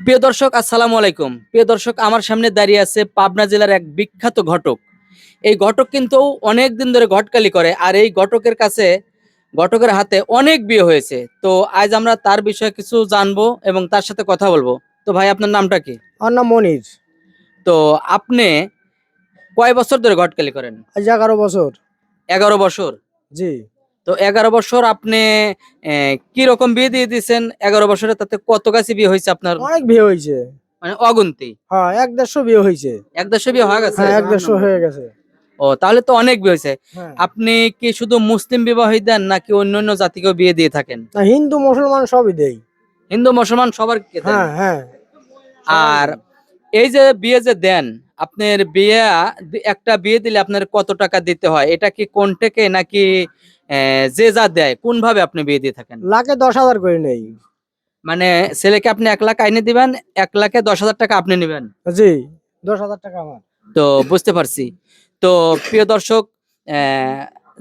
প্রিয় দর্শক আসসালামু আলাইকুম। প্রিয় দর্শক আমার সামনে দাঁড়িয়ে আছে পাবনা জেলার এক বিখ্যাত ঘটক। এই ঘটক কিন্তু অনেক দিন ধরে ঘটকালি করে আর এই ঘটকের কাছে ঘটকের হাতে অনেক বিয়ে হয়েছে। তো আজ আমরা তার বিষয়ে কিছু জানব এবং তার সাথে কথা বলব। তো ভাই আপনার নামটা কি? আমার নাম মনির। তো আপনি কয় বছর ধরে ঘটকালি করেন? আজ এগারো বছর। এগারো বছর। জি। তো এগারো বছর আপনি কি রকম বিয়ে দিয়ে দিয়েছেন? এগারো বছরে তাতে কত গাছি বিয়ে হয়েছে আপনার? অনেক বিয়ে হয়েছে। মানে অগুন্তি? হ্যাঁ এক দেড়শো বিয়ে হয়েছে। এক দেড়শো বিয়ে হয়ে গেছে? হ্যাঁ এক দেড়শো হয়ে গেছে। ও তাহলে তো অনেক বিয়ে হয়েছে। হ্যাঁ। আপনি কি শুধু মুসলিম বিবাহিত দেন নাকি অন্য অন্য জাতিকেও বিয়ে দিয়ে থাকেন? হিন্দু মুসলমান সবই দেই। হিন্দু মুসলমান সবার হ্যাঁ হ্যাঁ। আর এই যে বিয়ে যে দেন আপনার বিয়ে একটা বিয়ে দিলে আপনার কত টাকা দিতে হয়? এটা কি কোন থেকে নাকি যে যা দেয় কোন ভাবে আপনি বিয়ে দিয়ে থাকেন? লাখে দশ হাজার করে নেই। মানে ছেলেকে আপনি এক লাখ আইনে দিবেন এক লাখে দশ হাজার টাকা আপনি নেবেন? জি দশ হাজার টাকা আমার। তো বুঝতে পারছি। তো প্রিয় দর্শক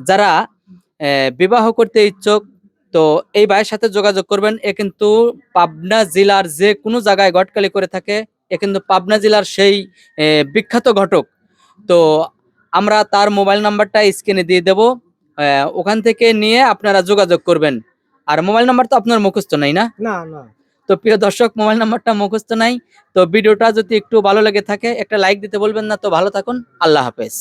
যারা বিবাহ করতে ইচ্ছুক তো এই ভাইয়ের সাথে যোগাযোগ করবেন। এ কিন্তু পাবনা জেলার যে কোনো জায়গায় গটকালি করে থাকে। এ কিন্তু পাবনা জেলার সেই বিখ্যাত ঘটক। তো আমরা তার মোবাইল নাম্বারটা স্ক্রিনে দিয়ে দেব। আহ, ওখান থেকে নিয়ে আপনারা যোগাযোগ করবেন। আর মোবাইল নাম্বার তো আপনার মুখস্থ নাই না? না না। তো প্রিয় দর্শক মোবাইল নাম্বারটা মুখস্থ নাই। তো ভিডিওটা যদি একটু ভালো লেগে থাকে একটা লাইক দিতে বলবেন না তো ভালো থাকুন। আল্লাহ হাফেজ।